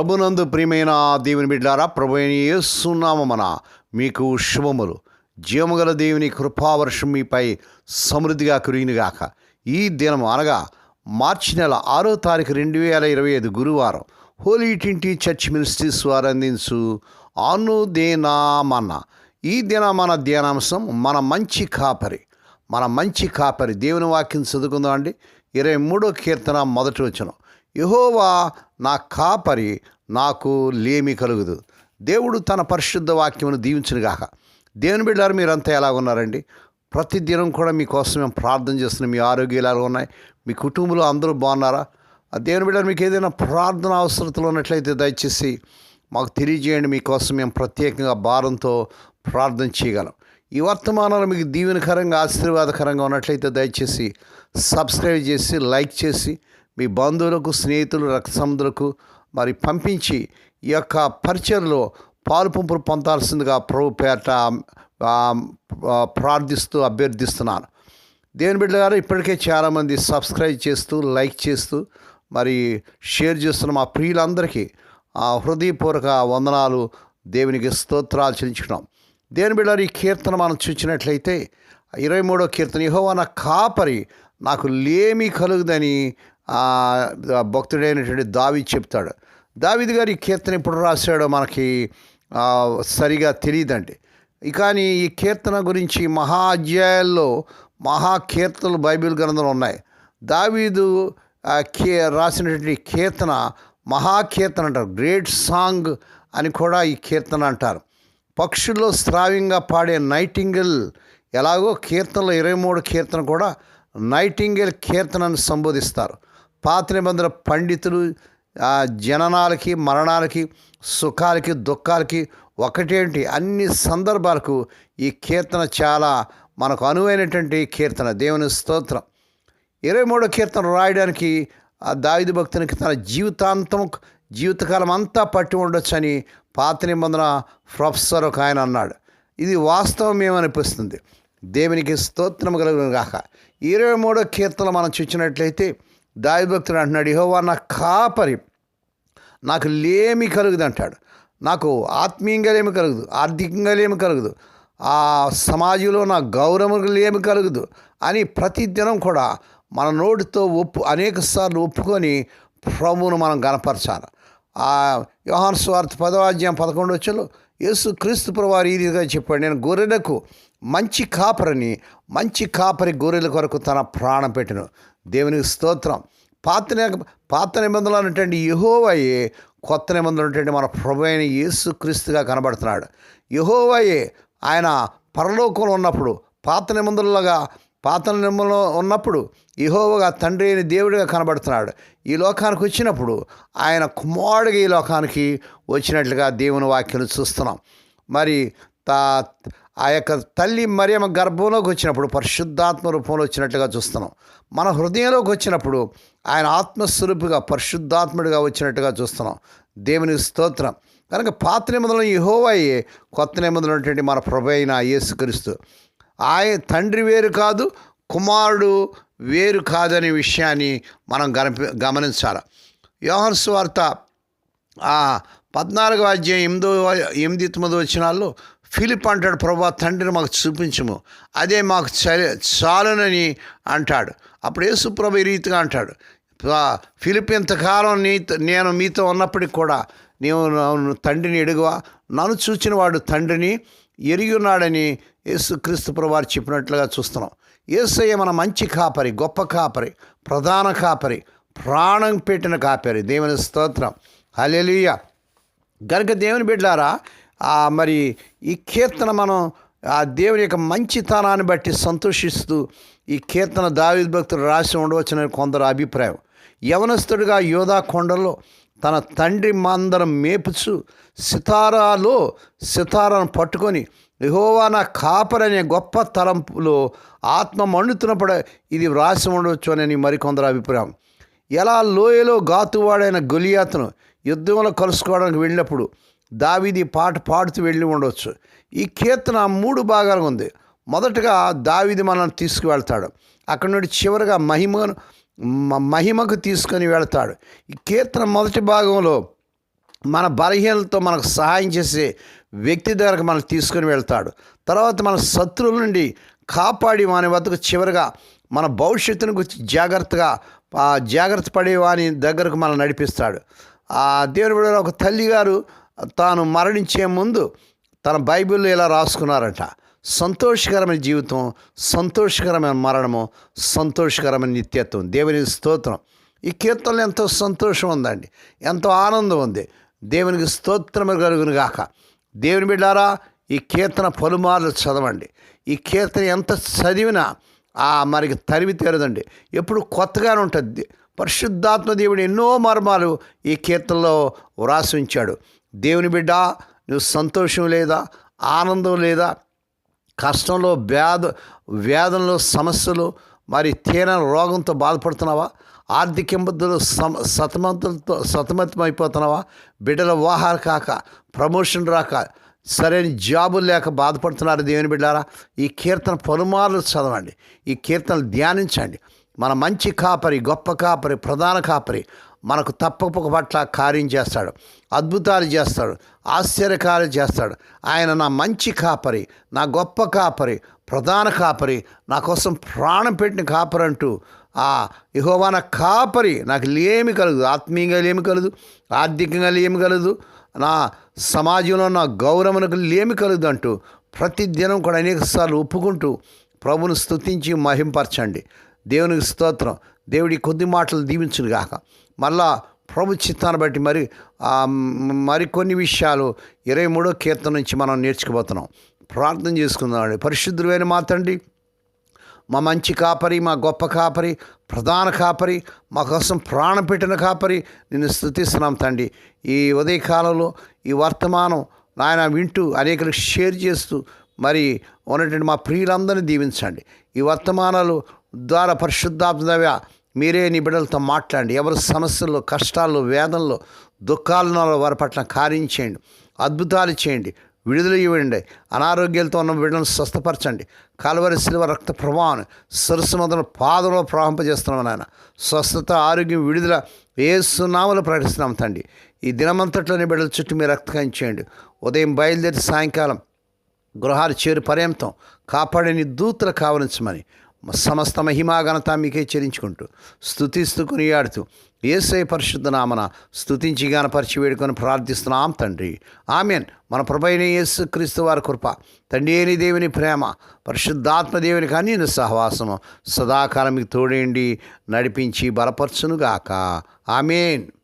ప్రభునందు ప్రియమైన దేవుని బిడ్డారా ప్రభు అయిన మీకు శుభములు. జీవముగల దేవుని కృపావర్షం మీపై సమృద్ధిగా కురిగినగాక ఈ దినం అనగా మార్చి నెల ఆరో తారీఖు రెండు వేల ఇరవై ఐదు గురువారం హోలీ టింటి చర్చ్ మినిస్ట్రీస్ వారు అందించు అనుదేనామన్న ఈ దిన మన ధ్యానాంశం మన మంచి కాపరి మన మంచి కాపరి దేవుని వాక్యం చదువుకుందాం అండి ఇరవై మూడో కీర్తన మొదటి వచ్చిన యహోవా నా కాపరి నాకు లేమి కలుగుదు. దేవుడు తన పరిశుద్ధ వాక్యమును దీవించునుగాక. దేవుని బిడ్డారు మీరంతా ఎలా ఉన్నారండి? ప్రతిదినం కూడా మీకోసం మేము ప్రార్థన చేస్తున్నాం. మీ ఆరోగ్యాలు ఎలా ఉన్నాయి? మీ కుటుంబంలో అందరూ బాగున్నారా? ఆ దేవుని బిడ్డారు మీకు ఏదైనా ప్రార్థన అవసరతలు ఉన్నట్లయితే దయచేసి మాకు తెలియజేయండి. మీకోసం మేము ప్రత్యేకంగా భారంతో ప్రార్థన చేయగలం. ఈ వర్తమానాలు మీకు దీవెనకరంగా ఆశీర్వాదకరంగా ఉన్నట్లయితే దయచేసి సబ్స్క్రైబ్ చేసి లైక్ చేసి మీ బంధువులకు స్నేహితులు రక్తసముద్రులకు మరి పంపించి ఈ యొక్క పరిచయలో పాలు పంపులు పొందాల్సిందిగా ప్రభు పేట ప్రార్థిస్తూ అభ్యర్థిస్తున్నాను. దేవుని బిడ్డ గారు ఇప్పటికే చాలామంది సబ్స్క్రైబ్ చేస్తూ లైక్ చేస్తూ మరి షేర్ చేస్తున్న మా ప్రియులందరికీ ఆ హృదయపూర్వక వందనాలు దేవునికి స్తోత్రాలు చెల్లించుకున్నాం దేవుని బిడ్డ ఈ కీర్తన మనం చూసినట్లయితే ఇరవై మూడో కీర్తన యెహోవా నా కాపరి నాకు లేమి కలుగుదని భక్తుడైనటువంటి దావి చెప్తాడు. దావిది గారు ఈ కీర్తన ఎప్పుడు రాశాడో మనకి సరిగా తెలియదండి. కానీ ఈ కీర్తన గురించి మహా అధ్యాయాల్లో మహా కీర్తనలు బైబిల్ గ్రంథంలో ఉన్నాయి. దావీదు కీ రాసినటువంటి కీర్తన మహాకీర్తన అంటారు. గ్రేట్ సాంగ్ అని కూడా ఈ కీర్తన అంటారు. పక్షుల్లో శ్రావ్యంగా పాడే నైటింగల్ ఎలాగో కీర్తనలో ఇరవై మూడు కీర్తన కూడా నైటింగల్ కీర్తనను సంబోధిస్తారు. పాత నిబంధన పండితులు జననాలకి మరణాలకి సుఖాలకి దుఃఖాలకి ఒకటేంటి? అన్ని సందర్భాలకు ఈ కీర్తన చాలా మనకు అనువైనటువంటి కీర్తన దేవుని స్తోత్రం. ఇరవై మూడో కీర్తన రాయడానికి ఆ దావిది భక్తునికి తన జీవితాంతం జీవితకాలం అంతా పట్టి ఉండొచ్చని పాత నిబంధన ప్రొఫెసర్ ఒక ఆయన అన్నాడు. ఇది వాస్తవం ఏమనిపిస్తుంది? దేవునికి స్తోత్రం కలుగును గాక. ఇరవై మూడో కీర్తన మనం చూసినట్లయితే దావి భక్తుడు అంటున్నాడు ఇహోవా నా కాపరి నాకు లేమి కలుగుదు అంటాడు. నాకు ఆత్మీయంగా లేమి కలుగుదు ఆర్థికంగా లేమి కలుగుదు ఆ సమాజంలో నా గౌరవం లేమి కలుగుదు అని ప్రతిదినం కూడా మన నోటితో ఒప్పు అనేక సార్లు ఒప్పుకొని ప్రభువును మనం గనపరచాలి ఆ యోహాన్ స్వార్థ పదవాజ్యం పదకొండు వచ్చలు యేసు క్రీస్తు ప్రభువారు ఈ రీతిగా చెప్పాడు నేను గొర్రెలకు మంచి కాపరిని మంచి కాపరి గొర్రెల కొరకు తన ప్రాణం పెట్టాను. దేవునికి స్తోత్రం. పాత పాత నిబంధనలు అనేటువంటి యహోవయే కొత్త నిబంధనలు అనేటువంటి మన ప్రభు అయిన యేసు క్రీస్తుగా కనబడుతున్నాడు. యహోవయే ఆయన పరలోకంలో ఉన్నప్పుడు పాత నిబంధనలుగా పాత నిబంధనలో ఉన్నప్పుడు యహోవగా తండ్రి అయిన దేవుడిగా కనబడుతున్నాడు. ఈ లోకానికి వచ్చినప్పుడు ఆయన కుమారుడిగా ఈ లోకానికి వచ్చినట్లుగా దేవుని వాక్యం చూస్తున్నాం. మరి తా ఆ యొక్క తల్లి మరియమ్మ గర్భంలోకి వచ్చినప్పుడు పరిశుద్ధాత్మ రూపంలో వచ్చినట్లుగా చూస్తున్నాం. మన హృదయంలోకి వచ్చినప్పుడు ఆయన ఆత్మస్వరూపుగా పరిశుద్ధాత్ముడిగా వచ్చినట్టుగా చూస్తున్నాం. దేవుని స్తోత్రం. కనుక పాత నిబంధనలు యెహోవాయే కొత్త నిబంధనలు ఉన్నటువంటి మన ప్రభు అయిన యేసుక్రీస్తు. ఆయన తండ్రి వేరు కాదు కుమారుడు వేరు కాదనే విషయాన్ని మనం గమని గమనించాలి. యోహన్స్ వార్త పద్నాలుగు పద్నాలుగో అధ్యాయం ఎనిమిదో ఎనిమిది తొమ్మిది వచ్చినాల్లో ఫిలిప్ అంటాడు ప్రభా తండ్రిని మాకు చూపించము. అదే మాకు చలి చాలునని అంటాడు. అప్పుడు యేసుప్రభు ఈ రీతిగా అంటాడు ఫిలిప్ ఇంతకాలం నీ నేను మీతో ఉన్నప్పటికి కూడా నీవు తండ్రిని ఎడుగువా? నన్ను చూచిన వాడు తండ్రిని ఎరిగి ఉన్నాడని యేసుక్రీస్తు ప్రభువారు చెప్పినట్లుగా చూస్తున్నాం. ఏసయ్య మన మంచి కాపరి గొప్ప కాపరి ప్రధాన కాపరి ప్రాణం పెట్టిన కాపరి. దేవుని స్తోత్రం. హల్లెలూయా. గనక దేవుని బిడ్డారా మరి ఈ కీర్తన మనం ఆ దేవుని యొక్క మంచితనాన్ని బట్టి సంతోషిస్తూ ఈ కీర్తన దావిద్ భక్తులు రాసి ఉండవచ్చునని కొందరు అభిప్రాయం. యవనస్తుడిగా యోధా కొండలో తన తండ్రి మందరం మేపుచు సితారాలో సితారాను పట్టుకొని యెహోవా నా కాపరనే గొప్ప తలంపులో ఆత్మ మండుతున్నప్పుడు ఇది వ్రాసి ఉండవచ్చు అని మరికొందరు అభిప్రాయం. ఎలా లోయలో గాతువాడైన గొలియాతను యుద్ధంలో కలుసుకోవడానికి వెళ్ళినప్పుడు దావీది పాట పాడుతూ వెళ్ళి ఉండవచ్చు ఈ కీర్తన మూడు భాగాలు ఉంది. మొదటగా దావీది మనల్ని తీసుకువెళ్తాడు. అక్కడి నుండి చివరిగా మహిమను మహిమకు తీసుకొని వెళ్తాడు. ఈ కీర్తన మొదటి భాగంలో మన బలహీనతో మనకు సహాయం చేసే వ్యక్తి దగ్గరకు మనం తీసుకుని వెళ్తాడు. తర్వాత మన శత్రువుల నుండి కాపాడి వాని వద్దకు చివరిగా మన భవిష్యత్తును గురించి జాగ్రత్తగా జాగ్రత్త పడే వాని దగ్గరకు మనం నడిపిస్తాడు. ఆ దేవుని ఒక తల్లి గారు తాను మరణించే ముందు తన బైబిల్లో ఇలా రాసుకున్నారట సంతోషకరమైన జీవితం సంతోషకరమైన మరణము సంతోషకరమైన నిత్యత్వం. దేవునికి స్తోత్రం. ఈ కీర్తనలో ఎంతో సంతోషం ఉందండి ఎంతో ఆనందం ఉంది. దేవునికి స్తోత్రము కలుగును గాక. దేవుని బిడ్డారా ఈ కీర్తన పలుమార్లు చదవండి. ఈ కీర్తన ఎంత చదివినా ఆ మనకి తరివి తీరదండి. ఎప్పుడు కొత్తగానే ఉంటుంది. పరిశుద్ధాత్మ దేవుడు ఎన్నో మర్మాలు ఈ కీర్తనలో వ్రాసి ఉంచాడు. దేవుని బిడ్డ నువ్వు సంతోషం లేదా ఆనందం లేదా కష్టంలో వ్యాధ వేదనలో సమస్యలు మరి తీరని రోగంతో బాధపడుతున్నావా? ఆర్థిక ఇబ్బందులు సమ సతమంతులతో సతమతం అయిపోతున్నావా బిడ్డల వాహాలు కాక ప్రమోషన్ రాక సరైన జాబులు లేక బాధపడుతున్నారు దేవుని బిడ్డారా. ఈ కీర్తన పలుమార్లు చదవండి. ఈ కీర్తనలు ధ్యానించండి. మన మంచి కాపరి గొప్ప కాపరి ప్రధాన కాపరి మనకు తప్పక పట్ల కార్యం చేస్తాడు. అద్భుతాలు చేస్తాడు. ఆశ్చర్యకార్యాలు చేస్తాడు. ఆయన నా మంచి కాపరి నా గొప్ప కాపరి ప్రధాన కాపరి నా కోసం ప్రాణం పెట్టిన కాపరి అంటూ ఆ యహోవాన కాపరి నాకు లేమి కలదు. ఆత్మీయంగా లేమి కలదు. ఆర్థికంగా లేమి కలదు. నా సమాజంలో నా గౌరవనకు లేమి కలదు అంటూ ప్రతి దినం కూడా అనేకసార్లు ఒప్పుకుంటూ ప్రభును స్తుతించి మహింపరచండి. దేవునికి స్తోత్రం. దేవుడి కొద్ది మాటలు దీవించును గాక మళ్ళా ప్రభు చిత్తాన్ని బట్టి మరి మరికొన్ని విషయాలు ఇరవై మూడో కీర్తన నుంచి మనం నేర్చుకుపోతున్నాం. ప్రార్థన చేసుకుందామండి పరిశుద్ధులైన మా తండ్రి మా మంచి కాపరి మా గొప్ప కాపరి ప్రధాన కాపరి మా కోసం ప్రాణం పెట్టిన కాపరి నిన్ను స్థుతిస్తున్నాం తండ్రి. ఈ ఉదయకాలంలో ఈ వర్తమానం నాయన వింటూ అనేకలకు షేర్ చేస్తూ మరి ఉన్నటువంటి మా ప్రియులందరినీ దీవించండి. ఈ వర్తమానాలు ద్వారా పరిశుద్ధాత్మదవ్య మీరే నీ బిడ్డలతో మాట్లాడండి. ఎవరి సమస్యల్లో కష్టాల్లో వేదనలో దుఃఖాలను వారి పట్ల కార్యం చేయండి. అద్భుతాలు చేయండి. విడుదల ఇవ్వండి. అనారోగ్యాలతో ఉన్న బిడ్డలను స్వస్థపరచండి. కలవరి శిలువ రక్త ప్రభావం సరస్సు మొదలు పాదంలో ప్రవహింపజేస్తున్నాం నాయన. స్వస్థత ఆరోగ్యం విడుదల ఏ సునామలు ప్రకటిస్తున్నాం తండి ఈ దినమంతట్లోని బిడ్డల చుట్టూ మీరు రక్తకం చేయండి. ఉదయం బయలుదేరి సాయంకాలం గృహాలు చేరు పర్యంతం కాపాడని దూతలు కావలించమని సమస్త మహిమాఘనత మీకే చెల్లించుకుంటూ స్థుతిస్తూ కొనియాడుతూ ఏసై పరిశుద్ధ నామన స్థుతించి గానపరిచి వేడుకొని ప్రార్థిస్తున్నాం తండ్రి. ఆమెన్. మన ప్రభైన యేసు క్రీస్తు వారి కృప తండ్రి అయిన దేవుని ప్రేమ పరిశుద్ధాత్మ కానీ అన్ని సహవాసము సదాకాలం మీకు తోడేండి నడిపించి బలపరచునుగాక. ఆమెన్.